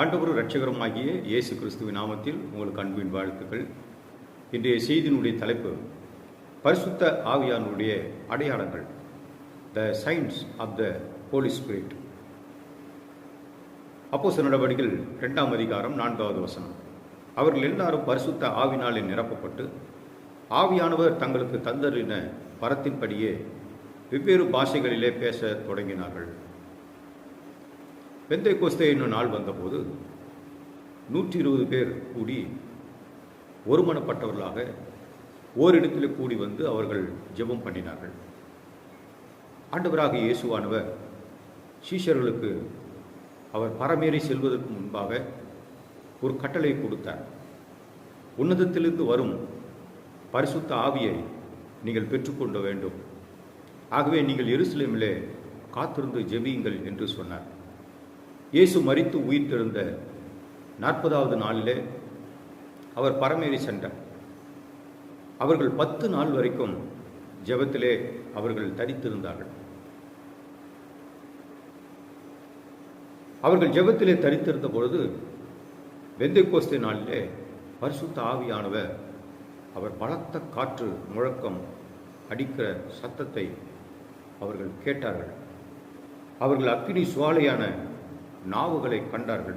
ஆண்டவரும் இரட்சகருமாகிய இயேசு கிறிஸ்துவின் நாமத்தில் உங்களுக்கு அன்பின் வாழ்த்துக்கள். இன்றைய செய்தியினுடைய தலைப்பு பரிசுத்த ஆவியானுடைய அடையாளங்கள் the signs of the holy spirit அப்போஸ்தலர் நடவடிக்கைகள் ரெண்டாம் அதிகாரம் நான்காவது வசனம். அவர்கள் எல்லாரும் பரிசுத்த ஆவினாலே நிரப்பப்பட்டு ஆவியானவர் தங்களுக்கு தந்தரின பரத்தின்படியே வெவ்வேறு பாஷைகளிலே பேச தொடங்கினார்கள். பெந்தை கோஸ்தே என்னும் நாள் வந்தபோது நூற்றி இருபது பேர் கூடி ஒருமனப்பட்டவர்களாக ஓரிடத்தில் கூடி வந்து அவர்கள் ஜெபம் பண்ணினார்கள். ஆண்டவராக இயேசுவானவர் சீஷர்களுக்கு அவர் பரமேறி செல்வதற்கு முன்பாக ஒரு கட்டளை கொடுத்தார். உன்னதத்திலிருந்து வரும் பரிசுத்த ஆவியை நீங்கள் பெற்றுக்கொள்ள வேண்டும். ஆகவே நீங்கள் எருசலேமிலே காத்திருந்து ஜெபியுங்கள் என்று சொன்னார். இயேசு மரித்து உயிர்த்தெழுந்த நாற்பதாவது நாளிலே அவர் பரமேறி சென்றார். அவர்கள் பத்து நாள் வரைக்கும் ஜெபத்திலே அவர்கள் தரித்திருந்தார்கள். அவர்கள் ஜெபத்திலே தரித்திருந்த பொழுது வெந்தை கோஸ்தே நாளிலே பரிசுத்த ஆவியானவர் அவர் பலத்த காற்று முழக்கம் அடிக்கிற சத்தத்தை அவர்கள் கேட்டார்கள். அவர்கள் அக்கினி சுவாலையான நாவுகளை கண்டார்கள்.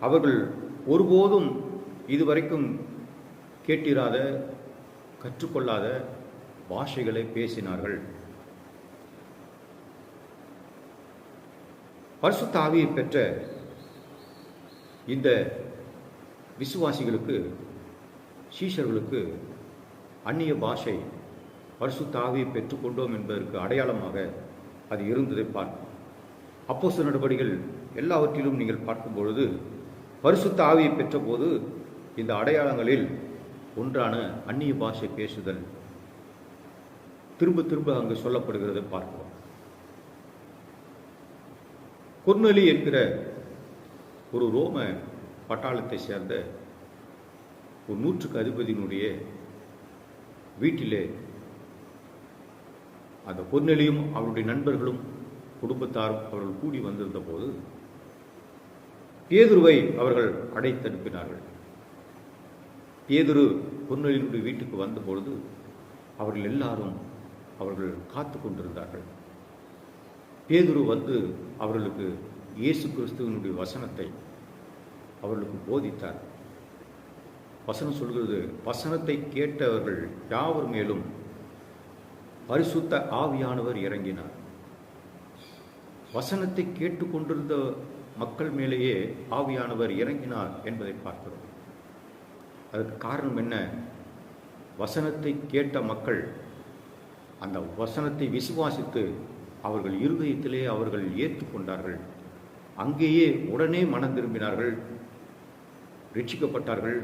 அவர்கள் ஒருபோதும் இதுவரைக்கும் கேட்டிராத கற்றுக்கொள்ளாத பாஷைகளை பேசினார்கள். பரிசுத்த பெற்ற இந்த விசுவாசிகளுக்கு சீஷர்களுக்கு அந்நிய பாஷை பரிசுத்த பெற்றுக்கொண்டோம் என்பதற்கு அடையாளமாக அது இருந்ததை பார்க்கும் அப்போஸ்தலர் நடவடிக்கைகள் எல்லாவற்றிலும் நீங்கள் பார்க்கும் பொழுது பரிசுத்த ஆவியை பெற்றபோது இந்த அடையாளங்களில் ஒன்றான அந்நிய பாஷை பேசுதல் திரும்ப திரும்ப அங்கு சொல்லப்படுகிறது பார்க்கிறோம் குர்நலி என்கிற ஒரு ரோம பட்டாளத்தை சேர்ந்த ஒரு நூற்றுக்கு அதிபதியினுடைய வீட்டிலே அந்த பொன்னெலியும் அவருடைய நண்பர்களும் குடும்பத்தாரும் அவர்கள் கூடி வந்திருந்த போது பேதுருவை அவர்கள் அடைத்தனுப்பினார்கள் பேதுரு பொன்னலினுடைய வீட்டுக்கு வந்தபொழுது அவர்கள் எல்லாரும் அவர்கள் காத்து கொண்டிருந்தார்கள். பேதுரு வந்து அவர்களுக்கு இயேசு கிறிஸ்துவனுடைய வசனத்தை அவர்களுக்கு போதித்தார். வசனம் சொல்கிறது வசனத்தை கேட்டவர்கள் யாவர் மேலும் பரிசுத்த ஆவியானவர் இறங்கினார். வசனத்தை கேட்டுக்கொண்டிருந்த மக்கள் மேலேயே ஆவியானவர் இறங்கினார் என்பதை பார்க்கிறோம். அதுக்கு காரணம் என்ன? வசனத்தை கேட்ட மக்கள் அந்த வசனத்தை விசுவாசித்து அவர்கள் இருதயத்திலே அவர்கள் ஏற்றுக்கொண்டார்கள் அங்கேயே உடனே மனம் திரும்பினார்கள். ரட்சிக்கப்பட்டார்கள்.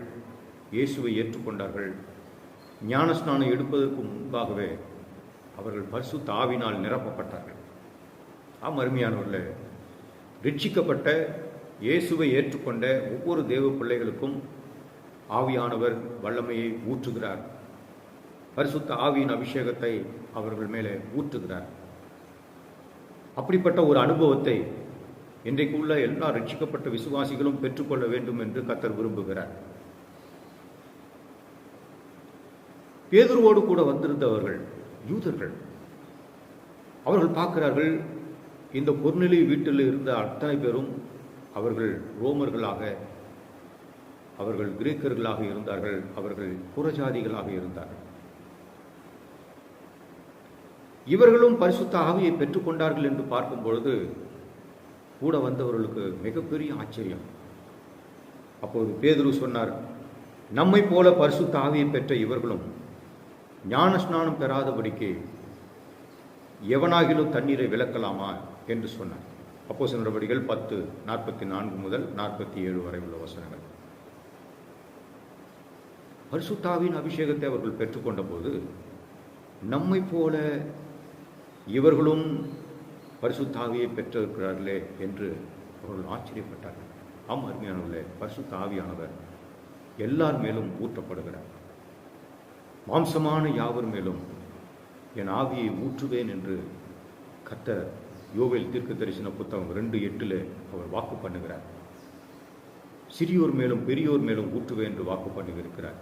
இயேசுவை ஏற்றுக்கொண்டார்கள். ஞானஸ்நானம் எடுப்பதற்கு முன்பாகவே அவர்கள் பரிசு தாவினால் நிரப்பப்பட்டார்கள். ஆம் அருமையானவர்களே. ரட்சிக்கப்பட்ட இயேசுவை ஏற்றுக்கொண்ட ஒவ்வொரு தேவ பிள்ளைகளுக்கும் ஆவியானவர் வல்லமையை ஊற்றுகிறார். பரிசுத்த ஆவியின் அபிஷேகத்தை அவர்கள் மேலே ஊற்றுகிறார். அப்படிப்பட்ட ஒரு அனுபவத்தை இன்றைக்குள்ள எல்லா ரட்சிக்கப்பட்ட விசுவாசிகளும் பெற்றுக்கொள்ள வேண்டும் என்று கத்தர் விரும்புகிறார். பேதுருவோடு கூட வந்திருந்தவர்கள் யூதர்கள் அவர்கள் பார்க்கிறார்கள் இந்த குறுநிலை வீட்டில் இருந்த அத்தனை பேரும் அவர்கள் ரோமர்களாக அவர்கள் கிரேக்கர்களாக இருந்தார்கள் அவர்கள் புறஜாதிகளாக இருந்தார்கள். இவர்களும் பரிசுத்த ஆவியை பெற்றுக்கொண்டார்கள் என்று பார்க்கும் பொழுது கூட வந்தவர்களுக்கு மிகப்பெரிய ஆச்சரியம். அப்போது பேதுரு சொன்னார் நம்மை போல பரிசுத்த ஆவியை பெற்ற இவர்களும் ஞான ஸ்நானம் பெறாதபடிக்கு எவனாகிலும் தண்ணீரை விளக்கலாமா? என்று சொன்னார். அப்போ நடவடிக்கைகள் பத்து நாற்பத்தி நான்கு முதல் நாற்பத்தி ஏழு வரை உள்ள வசனங்கள். பரிசுத்தாவின் அபிஷேகத்தை அவர்கள் பெற்றுக்கொண்ட போது நம்மை போல இவர்களும் பரிசுத்தாவியை பெற்றிருக்கிறார்களே என்று அவர்கள் ஆச்சரியப்பட்டார்கள். ஆம் அருமையானவர்களே பரிசுத்தாவியானவர் எல்லார் மேலும் ஊற்றப்படுகிறார். மாம்சமான யாவர் மேலும் என் ஆவியை ஊற்றுவேன் என்று கத்த யோவேல் தீர்க்க தரிசன புத்தகம் ரெண்டு எட்டில் அவர் வாக்கு பண்ணுகிறார். சிறியோர் மேலும் பெரியோர் மேலும் ஊற்றுவேன் என்று வாக்கு பண்ணியிருக்கிறார்.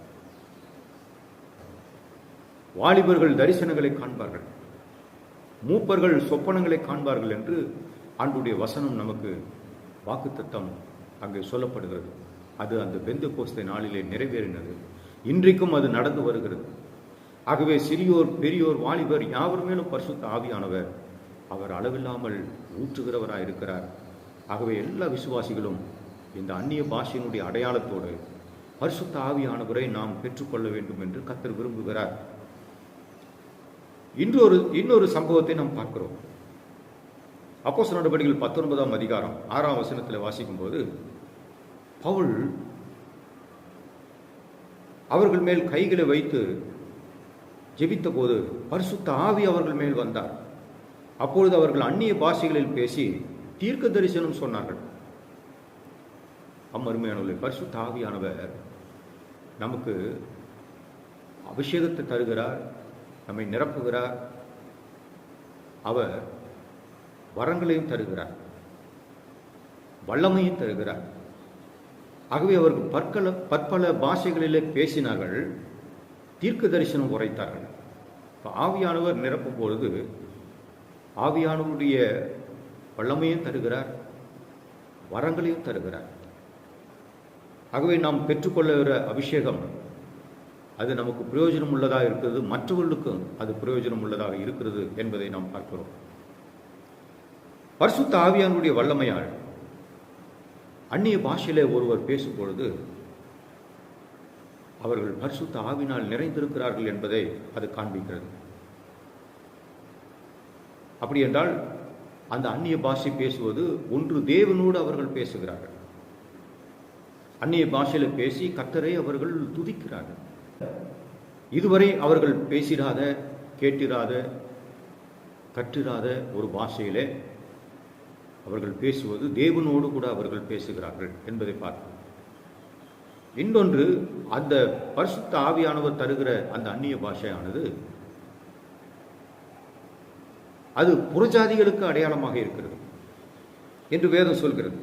வாலிபர்கள் தரிசனங்களை காண்பார்கள். மூப்பர்கள் சொப்பனங்களை காண்பார்கள் என்று ஆண்டுடைய வசனம் நமக்கு வாக்குத்தத்தம் அங்கே சொல்லப்படுகிறது. அது அந்த பெந்து கோஸ்தை நாளிலே நிறைவேறினது. இன்றைக்கும் அது நடந்து வருகிறது. ஆகவே சிறியோர் பெரியோர் வாலிபர் யாவர் மேலும் பரிசுத்த ஆவியானவர் அவர் அளவில்லாமல் ஊற்றுகிறவராயிருக்கிறார். ஆகவே எல்லா விசுவாசிகளும் இந்த அந்நிய பாஷையினுடைய அடையாளத்தோடு பரிசுத்த ஆவியானவரை நாம் பெற்றுக்கொள்ள வேண்டும் என்று கத்தர் விரும்புகிறார். இன்னொரு இன்னொரு சம்பவத்தை நாம் பார்க்கிறோம். அப்போஸ் நடவடிக்கைகள் பத்தொன்பதாம் அதிகாரம் ஆறாம் வசனத்தில் வாசிக்கும்போது பவுல் அவர்கள் மேல் கைகளை வைத்து ஜெபித்த போது பரிசுத்த ஆவி அவர்கள் மேல் வந்தார். அப்பொழுது அவர்கள் அந்நிய பாஷைகளில் பேசி தீர்க்க தரிசனம் சொன்னார்கள். அம்மருமையானவர்களை பரிசு தாவியானவர் நமக்கு அபிஷேகத்தை தருகிறார் நம்மை நிரப்புகிறார். அவர் வரங்களையும் தருகிறார் வல்லமையும் தருகிறார். ஆகவே அவர்கள் பற்கல பற்பல பாஷைகளிலே பேசினார்கள் தீர்க்க தரிசனம் உரைத்தார்கள். இப்போ ஆவியானவர் நிரப்பும் பொழுது ஆவியானவருடைய வல்லமையும் தருகிறார் வரங்களையும் தருகிறார். ஆகவே நாம் பெற்றுக்கொள்ளுகிற அபிஷேகம் அது நமக்கு பிரயோஜனம் உள்ளதாக இருக்கிறது மற்றவர்களுக்கும் அது பிரயோஜனம் உள்ளதாக இருக்கிறது என்பதை நாம் பார்க்கிறோம். பரிசுத்த ஆவியானுடைய வல்லமையால் அந்நிய பாஷையிலே ஒருவர் பேசும்பொழுது அவர்கள் பரிசுத்த ஆவினால் நிறைந்திருக்கிறார்கள் என்பதை அது காண்பிக்கிறது. அப்படி என்றால் அந்த அந்நிய பாஷை பேசுவது ஒன்று தேவனோடு அவர்கள் பேசுகிறார்கள். அந்நிய பாஷையில் பேசி கத்தரை அவர்கள் துதிக்கிறார்கள். இதுவரை அவர்கள் பேசிடாத கேட்டிராத கற்றிராத ஒரு பாஷையிலே அவர்கள் பேசுவது தேவனோடு கூட அவர்கள் பேசுகிறார்கள் என்பதை பார்க்கிறோம் இன்னொன்று அந்த பரிசுத்த ஆவியானவர் தருகிற அந்த அந்நிய பாஷையானது அது புறஜாதிகளுக்கு அடையாளமாக இருக்கிறது என்று வேதம் சொல்கிறது.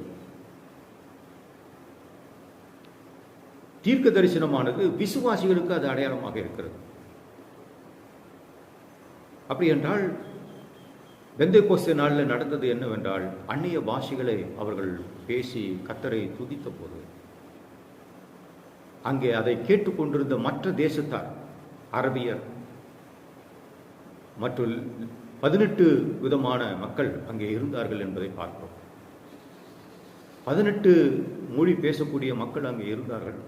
தீர்க்க தரிசனமானது விசுவாசிகளுக்கு அது அடையாளமாக இருக்கிறது. அப்படி என்றால் வெந்தை கோஸ்து நாளில் நடந்தது என்னவென்றால் அந்நிய பாஷைகளை அவர்கள் பேசி கத்தரை துதித்த போது அங்கே அதை கேட்டுக்கொண்டிருந்த மற்ற தேசத்தார் அரபியர் மற்றும் பதினெட்டு விதமான மக்கள் அங்கே இருந்தார்கள் என்பதை பார்க்கிறோம். பதினெட்டு மொழி பேசக்கூடிய மக்கள் அங்கே இருந்தார்கள்.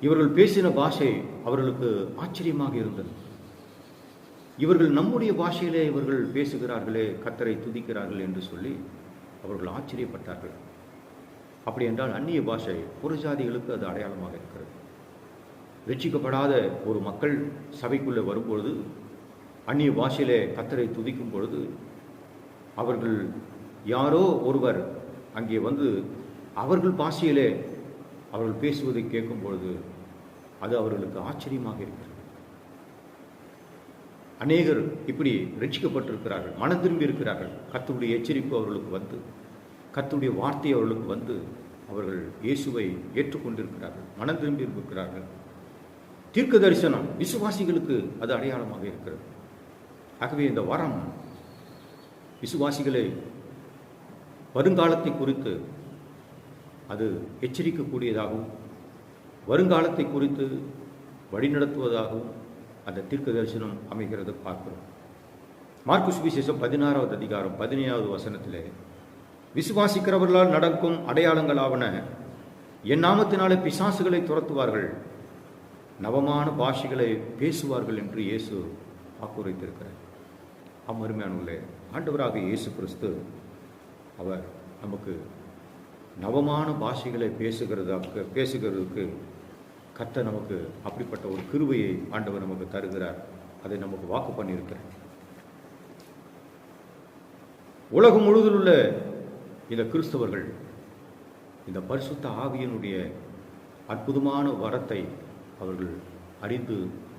இவர்கள் பேசின பாஷை அவர்களுக்கு ஆச்சரியமாக இருந்தது. இவர்கள் நம்முடைய பாஷையிலே இவர்கள் பேசுகிறார்களே கத்தரை துதிக்கிறார்கள் என்று சொல்லி அவர்கள் ஆச்சரியப்பட்டார்கள். அப்படி என்றால் அந்நிய பாஷை புறஜாதிகளுக்கு அது அடையாளமாக இருக்கிறது. ரட்சிக்கப்படாத ஒரு மக்கள் சபைக்குள்ளே வரும்பொழுது அந்நிய பாஷையிலே கத்தரை துதிக்கும் பொழுது அவர்கள் யாரோ ஒருவர் அங்கே வந்து அவர்கள் பாஷையிலே அவர்கள் பேசுவதை கேட்கும் பொழுது அது அவர்களுக்கு ஆச்சரியமாக இருக்கிறது. அநேகர் இப்படி ரட்சிக்கப்பட்டிருக்கிறார்கள் மனம் திரும்பி இருக்கிறார்கள். கத்துடைய எச்சரிப்பு அவர்களுக்கு வந்து கத்துடைய வார்த்தை அவர்களுக்கு வந்து அவர்கள் இயேசுவை ஏற்றுக்கொண்டிருக்கிறார்கள் மனம் திரும்பி இருக்கிறார்கள். தீர்க்க தரிசனம் விசுவாசிகளுக்கு அது அடையாளமாக இருக்கிறது. ஆகவே இந்த வரம் விசுவாசிகளை வருங்காலத்தை குறித்து அது எச்சரிக்கக்கூடியதாகவும் வருங்காலத்தை குறித்து வழிநடத்துவதாகவும் அந்த தீர்க்க தரிசனம் அமைகிறது பார்க்கிறோம். மார்க்கு சுவிசேஷம் பதினாறாவது அதிகாரம் பதினேழாவது வசனத்தில் விசுவாசிக்கிறவர்களால் நடக்கும் அடையாளங்களாவன என் நாமத்தினாலே பிசாசுகளை துரத்துவார்கள் நவமான பாஷைகளை பேசுவார்கள் என்று இயேசு வாக்குரைத்திருக்கிறார் அம்மருமையானவர்களே ஆண்டவராக இயேசு கிறிஸ்து அவர் நமக்கு நவமான பாஷைகளை பேசுகிறதாக பேசுகிறதுக்கு கத்த நமக்கு அப்படிப்பட்ட ஒரு கிருவையை ஆண்டவர் நமக்கு தருகிறார். அதை நமக்கு வாக்கு பண்ணியிருக்கிறார். உலகம் முழுவதும் உள்ள இந்த கிறிஸ்தவர்கள் இந்த பரிசுத்த ஆவியனுடைய அற்புதமான வரத்தை அவர்கள் அறிந்து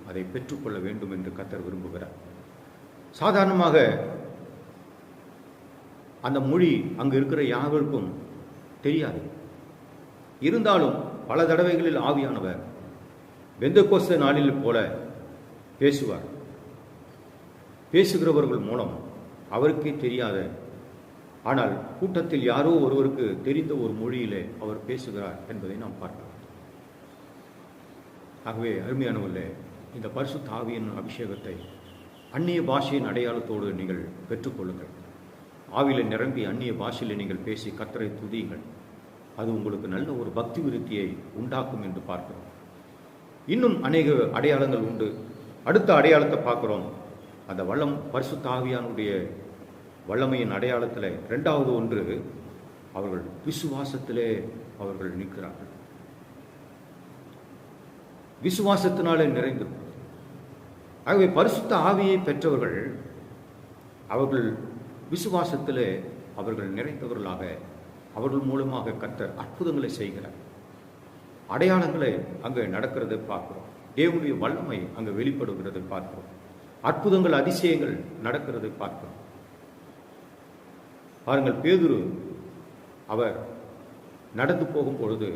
அதை பெற்றுக்கொள்ள வேண்டும் என்று கத்தர் விரும்புகிறார். சாதாரணமாக அந்த மொழி அங்கு இருக்கிற யாவருக்கும் தெரியாது. இருந்தாலும் பல தடவைகளில் ஆவியானவர் வெந்தகோஸ்த நாளில் போல பேசுவார். பேசுகிறவர்கள் மூலம் அவருக்கே தெரியாத ஆனால் கூட்டத்தில் யாரோ ஒருவருக்கு தெரிந்த ஒரு மொழியிலே அவர் பேசுகிறார் என்பதை நாம் பார்க்கலாம். ஆகவே அருமையானவர்களே இந்த பரிசு தாவியின் அபிஷேகத்தை அந்நிய பாஷையின் அடையாளத்தோடு நீங்கள் பெற்றுக்கொள்ளுங்கள். ஆவில நிரம்பி அந்நிய பாஷையில் நீங்கள் பேசி கத்தரை துதியுங்கள். அது உங்களுக்கு நல்ல ஒரு பக்தி விருத்தியை உண்டாக்கும் என்று பார்க்கிறோம். இன்னும் அநேக அடையாளங்கள் உண்டு. அடுத்த அடையாளத்தை பார்க்குறோம். அந்த வல்லம் பரிசுத்த ஆவியானுடைய வல்லமையின் அடையாளத்தில் ரெண்டாவது ஒன்று அவர்கள் விசுவாசத்திலே அவர்கள் நிற்கிறார்கள். விசுவாசத்தினாலே நிறைந்திருக்கும். ஆகவே பரிசுத்த ஆவியை பெற்றவர்கள் அவர்கள் விசுவாசத்திலே அவர்கள் நிறைந்தவர்களாக அவர்கள் மூலமாக கத்தர் அற்புதங்களை செய்கிறார். அடையாளங்களை அங்கே நடக்கிறதை பார்க்கிறோம். தேவனுடைய வல்லமை அங்கே வெளிப்படுகிறதை பார்க்கிறோம். அற்புதங்கள் அதிசயங்கள் நடக்கிறதை பார்க்கிறோம். பாருங்கள் பேதுரு அவர் நடந்து போகும் பொழுது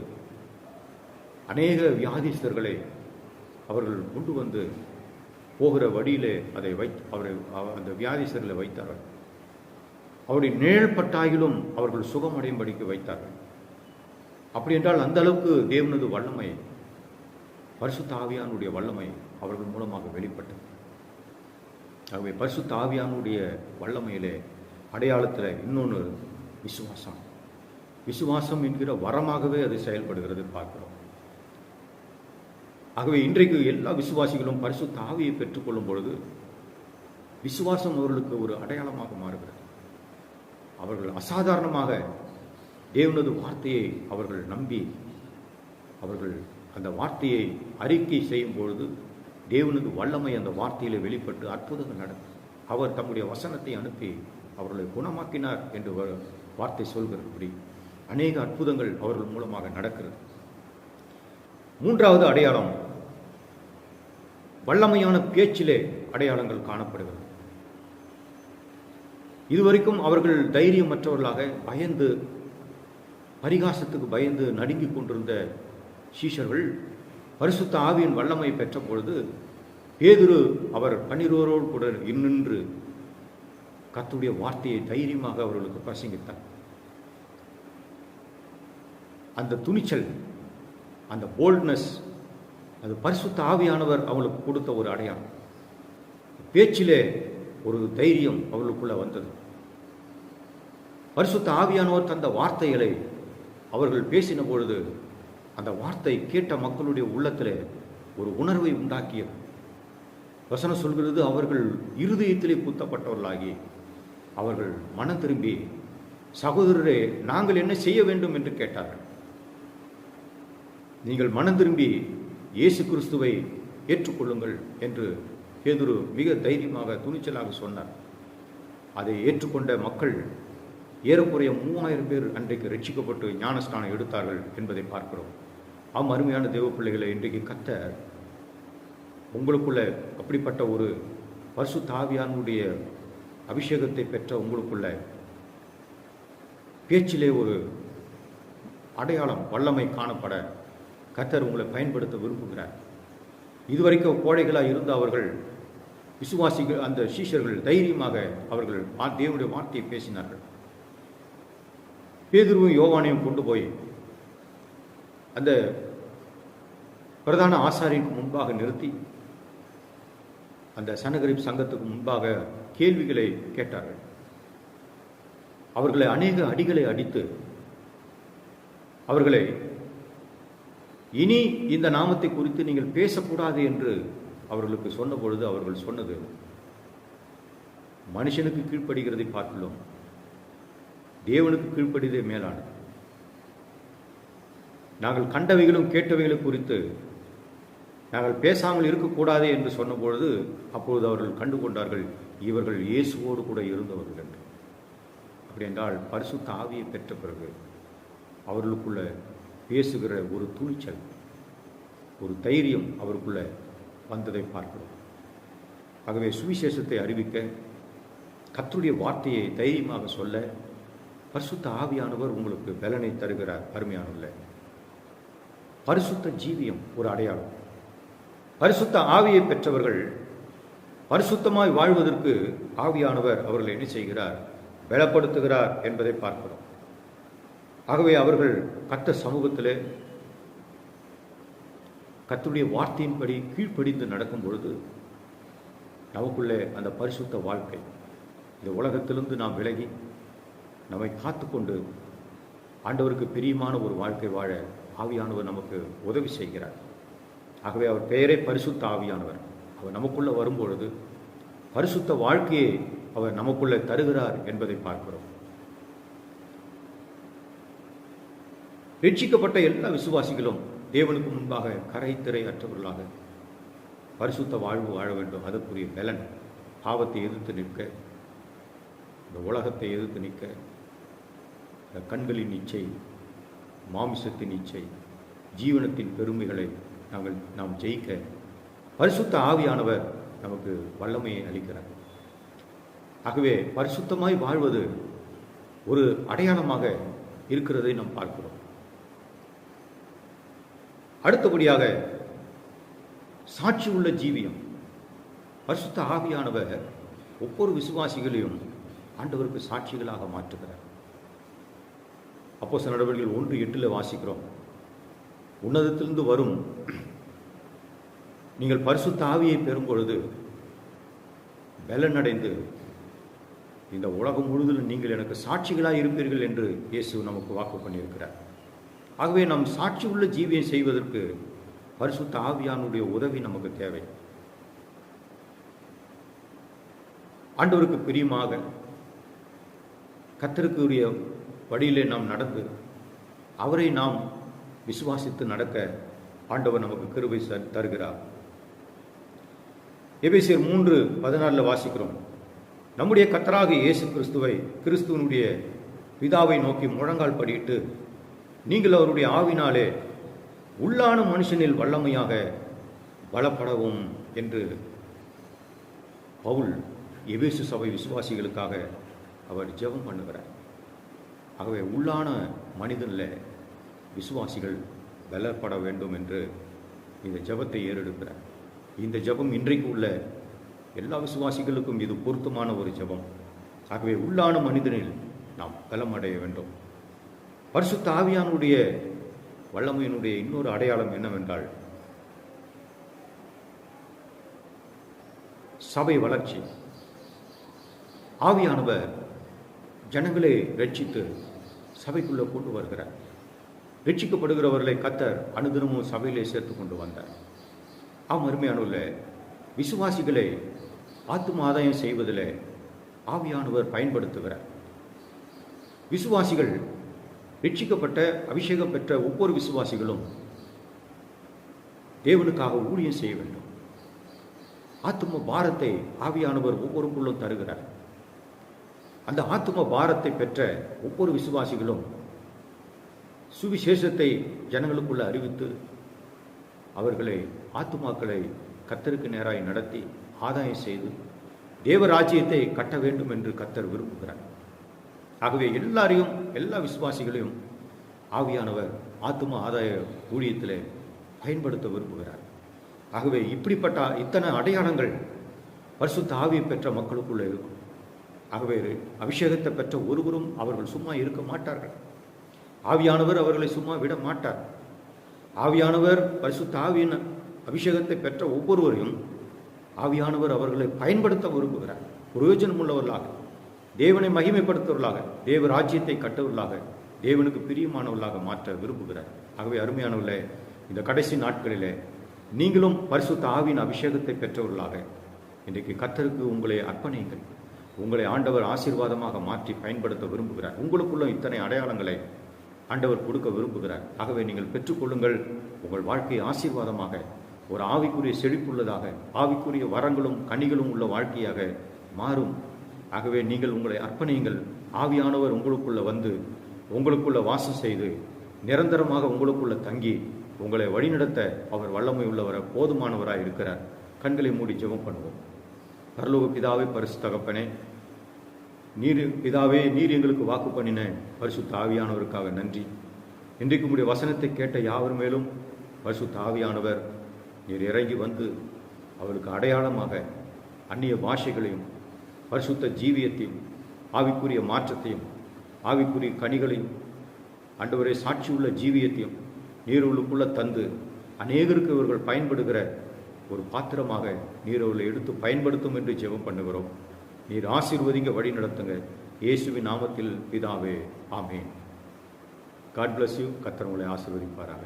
அநேக வியாதிஸ்தர்களை அவர்கள் கொண்டு வந்து போகிற வழியிலே அதை வைத் அவரை அந்த வியாதிசரில் வைத்தார்கள். அவருடைய நிழல் பட்டாயிலும் அவர்கள் சுகமடையும்படிக்கு வைத்தார்கள். அப்படி என்றால் அந்த அளவுக்கு தேவனது வல்லமை பரிசுத்த ஆவியானுடைய வல்லமை அவர்கள் மூலமாக வெளிப்பட்டது. ஆகவே பரிசுத்த ஆவியானுடைய வல்லமையிலே அடையாளத்தில் இன்னொன்று விசுவாசம். விசுவாசம் என்கிற வரமாகவே அது செயல்படுகிறது பார்க்கிறோம். ஆகவே இன்றைக்கு எல்லா விசுவாசிகளும் பரிசு தாவியை பெற்றுக்கொள்ளும் பொழுது விசுவாசம் அவர்களுக்கு ஒரு அடையாளமாக மாறுகிறது. அவர்கள் அசாதாரணமாக தேவனது வார்த்தையை அவர்கள் நம்பி அவர்கள் அந்த வார்த்தையை அறிக்கை செய்யும் பொழுது தேவனது வல்லமை அந்த வார்த்தையில் வெளிப்பட்டு அற்புதங்கள் நடக்கும். அவர் தம்முடைய வசனத்தை அனுப்பி அவர்களை குணமாக்கினார் என்று வார்த்தை சொல்கிறபடி அநேக அற்புதங்கள் அவர்கள் மூலமாக நடக்கிறது. மூன்றாவது அடையாளம் வல்லமையான பேச்சிலே அடையாளங்கள் காணப்படுகிறது. இதுவரைக்கும் அவர்கள் தைரியமற்றவர்களாக பயந்து பரிகாசத்துக்கு பயந்து நடுங்கிக் கொண்டிருந்த சீஷர்கள் பரிசுத்த ஆவியின் வல்லமை பெற்ற பொழுது பேதுரு அவர் பன்னிருவரோடு கூட நின்று கத்துடைய வார்த்தையை தைரியமாக அவர்களுக்கு பிரசங்கித்தார். அந்த துணிச்சல் அந்த போல்ட்னஸ் அது பரிசுத்த ஆவியானவர் அவளுக்கு கொடுத்த ஒரு அடையாளம். பேச்சிலே ஒரு தைரியம் அவளுக்குள்ளே வந்தது. பரிசுத்த ஆவியானவர் தந்த வார்த்தைகளை அவர்கள் பேசின பொழுது அந்த வார்த்தை கேட்ட மக்களுடைய உள்ளத்தில் ஒரு உணர்வை உண்டாக்கியது. வசனம் சொல்கிறது அவர்கள் இருதயத்திலே குத்தப்பட்டவர்களாகி அவர்கள் மனம் திரும்பி சகோதரரே நாங்கள் என்ன செய்ய வேண்டும்? என்று கேட்டார்கள். நீங்கள் மனம் திரும்பி இயேசு கிறிஸ்துவை ஏற்றுக்கொள்ளுங்கள் என்று பேதுரு மிக தைரியமாக துணிச்சலாக சொன்னார். அதை ஏற்றுக்கொண்ட மக்கள் ஏறக்குறைய மூவாயிரம் பேர் அன்றைக்கு ரட்சிக்கப்பட்டு ஞானஸ்தானம் எடுத்தார்கள் என்பதை பார்க்கிறோம். ஆம் அருமையான தேவ பிள்ளைகளை இன்றைக்கு கத்த உங்களுக்குள்ள அப்படிப்பட்ட ஒரு பரிசு தாவியானுடைய அபிஷேகத்தை பெற்ற உங்களுக்குள்ள பேச்சிலே ஒரு அடையாளம் வல்லமை காணப்பட கத்தர் உங்களை பயன்படுத்த விரும்புகிறார். இதுவரைக்கும் கோழைகளாக இருந்த அவர்கள் விசுவாசிகள் அந்த சீஷர்கள் தைரியமாக அவர்கள் தேவனுடைய வார்த்தையை பேசினார்கள். பேதுருவும் யோவானையும் கொண்டு போய் அந்த பிரதான ஆசாரிக்கு முன்பாக நிறுத்தி அந்த சனகரிப் சங்கத்துக்கு முன்பாக கேள்விகளை கேட்டார்கள். அவர்களை அநேக அடிகளை அடித்து அவர்களை இனி இந்த நாமத்தை குறித்து நீங்கள் பேசக்கூடாது என்று அவர்களுக்கு சொன்ன பொழுது அவர்கள் சொன்னது மனுஷனுக்கு கீழ்ப்படுகிறதை பார்க்கிறோம் தேவனுக்கு கீழ்ப்படிதே மேலானது. நாங்கள் கண்டவைகளும் கேட்டவைகளும் குறித்து நாங்கள் பேசாமல் இருக்கக்கூடாதே என்று சொன்னபொழுது அப்பொழுது அவர்கள் கண்டு கொண்டார்கள் இவர்கள் இயேசுவோடு கூட இருந்தவர்கள் என்று. அப்படி என்றால் பரிசுத்த ஆவியை பெற்ற பிறகு அவர்களுக்குள்ள பேசுகிற ஒரு துணிச்சல் ஒரு தைரியம் அவருக்குள்ள வந்ததை பார்க்கிறோம். ஆகவே சுவிசேஷத்தை அறிவிக்க கத்துடைய வார்த்தையை தைரியமாக சொல்ல பரிசுத்த ஆவியானவர் உங்களுக்கு பலனை தருகிறார் அருமையானவர்களே. பரிசுத்த ஜீவியம் ஒரு அடையாளம். பரிசுத்த ஆவியை பெற்றவர்கள் பரிசுத்தமாய் வாழ்வதற்கு ஆவியானவர் அவர்களை என்ன செய்கிறார்? பலப்படுத்துகிறார் என்பதை பார்க்கிறோம். ஆகவே அவர்கள் கத்த சமூகத்தில் கத்துடைய வார்த்தையின்படி கீழ்ப்படிந்து நடக்கும் பொழுது நமக்குள்ளே அந்த பரிசுத்த வாழ்க்கை. இந்த உலகத்திலிருந்து நாம் விலகி நம்மை காத்துக்கொண்டு ஆண்டவருக்கு பிரியமான ஒரு வாழ்க்கை வாழ ஆவியானவர் நமக்கு உதவி செய்கிறார். ஆகவே அவர் பெயரே பரிசுத்த ஆவியானவர். அவர் நமக்குள்ளே வரும்பொழுது பரிசுத்த வாழ்க்கையை அவர் நமக்குள்ளே தருகிறார் என்பதை பார்க்கிறோம். ரட்சிக்கப்பட்ட எல்லா விசுவாசிகளும் தேவனுக்கு முன்பாக கரைத்திரை அற்றவர்களாக பரிசுத்த வாழ்வு வாழ வேண்டும். அதற்குரிய பலன் பாவத்தை எதிர்த்து நிற்க இந்த உலகத்தை எதிர்த்து நிற்க இந்த கண்களின் இச்சை மாமிசத்தின் இச்சை ஜீவனத்தின் பெருமைகளை நாங்கள் நாம் ஜெயிக்க பரிசுத்த ஆவியானவர் நமக்கு வல்லமையை அளிக்கிறார். ஆகவே பரிசுத்தமாய் வாழ்வது ஒரு அடையாளமாக இருக்கிறதை நாம் பார்க்கிறோம். அடுத்தபடியாக சாட்சி உள்ள ஜீவியம் பரிசுத்த ஆவியானவர் ஒவ்வொரு விசுவாசிகளையும் ஆண்டவருக்கு சாட்சிகளாக மாற்றுகிறார். அப்போ சில நடவடிக்கைகள் ஒன்று எட்டில் வாசிக்கிறோம். உன்னதத்திலிருந்து வரும் நீங்கள் பரிசுத்த ஆவியை பெறும் பொழுது பலனடைந்து இந்த உலகம் முழுவதும் நீங்கள் எனக்கு சாட்சிகளாக இருப்பீர்கள் என்று இயேசு நமக்கு வாக்கு பண்ணியிருக்கிறார். ஆகவே நம் சாட்சி உள்ள ஜீவியம் செய்வதற்கு பரிசுத்த ஆவியானுடைய உதவி நமக்கு தேவை. ஆண்டவருக்கு பிரியமாக கத்தருக்குரிய வழியிலே நாம் நடந்து அவரை நாம் விசுவாசித்து நடக்க ஆண்டவர் நமக்கு கிருபை தருகிறார். எபேசியர் மூன்று பதினாலில் வாசிக்கிறோம். நம்முடைய கத்தராக இயேசு கிறிஸ்துவை கிறிஸ்துவனுடைய பிதாவை நோக்கி முழங்கால் படியிட்டு நீங்கள் அவருடைய ஆவினாலே உள்ளான மனுஷனில் வல்லமையாக பலப்படவும் என்று பவுல் எபேசு சபை விசுவாசிகளுக்காக அவர் ஜெபம் பண்ணுகிறார். ஆகவே உள்ளான மனிதனில் விசுவாசிகள் பலப்பட வேண்டும் என்று இந்த ஜெபத்தை ஏறெடுக்கிறார். இந்த ஜெபம் இன்றைக்கு உள்ள எல்லா விசுவாசிகளுக்கும் இது பொருத்தமான ஒரு ஜெபம். ஆகவே உள்ளான மனிதனில் நாம் பலமடைய வேண்டும். பரிசுத்த ஆவியானுடைய வல்லமையினுடைய இன்னொரு அடையாளம் என்னவென்றால் சபை வளர்ச்சி. ஆவியானவர் ஜனங்களை ரட்சித்து சபைக்குள்ளே கொண்டு வருகிறார். ரட்சிக்கப்படுகிறவர்களை கத்தர் அனுதினமும் சபையிலே சேர்த்து கொண்டு வந்தார். ஆம் அருமையானுள்ள விசுவாசிகளை ஆத்தும ஆதாயம் செய்வதில் ஆவியானவர் பயன்படுத்துகிறார். விசுவாசிகள் ரட்சிக்கப்பட்ட அபிஷேகம் பெற்ற ஒவ்வொரு விசுவாசிகளும் தேவனுக்காக ஊழியம் செய்ய வேண்டும். ஆத்தும பாரத்தை ஆவியானவர் ஒவ்வொருக்குள்ளும் தருகிறார். அந்த ஆத்தும பாரத்தை பெற்ற ஒவ்வொரு விசுவாசிகளும் சுவிசேஷத்தை ஜனங்களுக்குள்ள அறிவித்து அவர்களை ஆத்துமாக்களை கத்தருக்கு நேராய் நடத்தி ஆதாயம் செய்து தேவராஜ்யத்தை கட்ட வேண்டும் என்று கத்தர் விரும்புகிறார். ஆகவே எல்லாரையும் எல்லா விசுவாசிகளையும் ஆவியானவர் ஆத்மா ஆதாய ஊழியத்தில் பயன்படுத்த விரும்புகிறார். ஆகவே இப்படிப்பட்ட இத்தனை அடையாளங்கள் பரிசுத்த ஆவி பெற்ற மக்களுக்குள்ளே இருக்கும். ஆகவே அபிஷேகத்தை பெற்ற ஒருவரும் அவர்கள் சும்மா இருக்க மாட்டார்கள். ஆவியானவர் அவர்களை சும்மா விட மாட்டார். ஆவியானவர் பரிசுத்த ஆவியின் அபிஷேகத்தை பெற்ற ஒவ்வொருவரையும் ஆவியானவர் அவர்களை பயன்படுத்த விரும்புகிறார். பிரயோஜனம் உள்ளவர்களாக தேவனை மகிமைப்படுத்துவர்களாக தேவ ராஜ்யத்தை கட்டவர்களாக தேவனுக்கு பிரியமானவர்களாக மாற்ற விரும்புகிறார். ஆகவே அருமையானவர்களே இந்த கடைசி நாட்களிலே நீங்களும் பரிசுத்த ஆவின் அபிஷேகத்தை பெற்றவர்களாக இன்றைக்கு கத்தருக்கு உங்களை அர்ப்பணியுங்கள். உங்களை ஆண்டவர் ஆசீர்வாதமாக மாற்றி பயன்படுத்த விரும்புகிறார். உங்களுக்குள்ள இத்தனை அடையாளங்களை ஆண்டவர் கொடுக்க விரும்புகிறார். ஆகவே நீங்கள் பெற்றுக்கொள்ளுங்கள். உங்கள் வாழ்க்கையை ஆசீர்வாதமாக ஒரு ஆவிக்குரிய செழிப்புள்ளதாக ஆவிக்குரிய வரங்களும் கனிகளும் உள்ள வாழ்க்கையாக மாறும். ஆகவே நீங்கள் உங்களை அர்ப்பணியுங்கள். ஆவியானவர் உங்களுக்குள்ளே வந்து உங்களுக்குள்ளே வாசம் செய்து நிரந்தரமாக உங்களுக்குள்ளே தங்கி உங்களை வழிநடத்த அவர் வல்லமை உள்ளவர போதுமானவராக இருக்கிறார். கண்களை மூடி ஜெபம் பண்ணுவோம். பரலோக பிதாவே பரிசு தகப்பனே நீர் பிதாவே நீர் எங்களுக்கு வாக்கு பண்ணின பரிசு தாவியானவருக்காக நன்றி. இன்றைக்கு உடைய வசனத்தை கேட்ட யாவர் மேலும் பரிசு தாவியானவர் நீர் இறங்கி வந்து அவளுக்கு அடையாளமாக அந்நிய பாஷைகளையும் பரிசுத்த ஜீவியத்தையும் ஆவிக்குரிய மாற்றத்தையும் ஆவிக்குரிய கனிகளையும் ஆண்டவரே சாட்சியுள்ள ஜீவியத்தையும் நீரவளுக்குள்ள தந்து அநேகருக்கு இவர்கள் பயன்படுகிற ஒரு பாத்திரமாக நீர் அவர்களை எடுத்து பயன்படுத்தும் என்று ஜெபம் பண்ணுகிறோம். நீர் ஆசீர்வதிங்க வழி நடத்துங்க. இயேசுவின் நாமத்தில் பிதாவே ஆமேன். காட் பிளஸ் யூ கர்த்தர் உங்களை ஆசீர்வதிப்பாராக.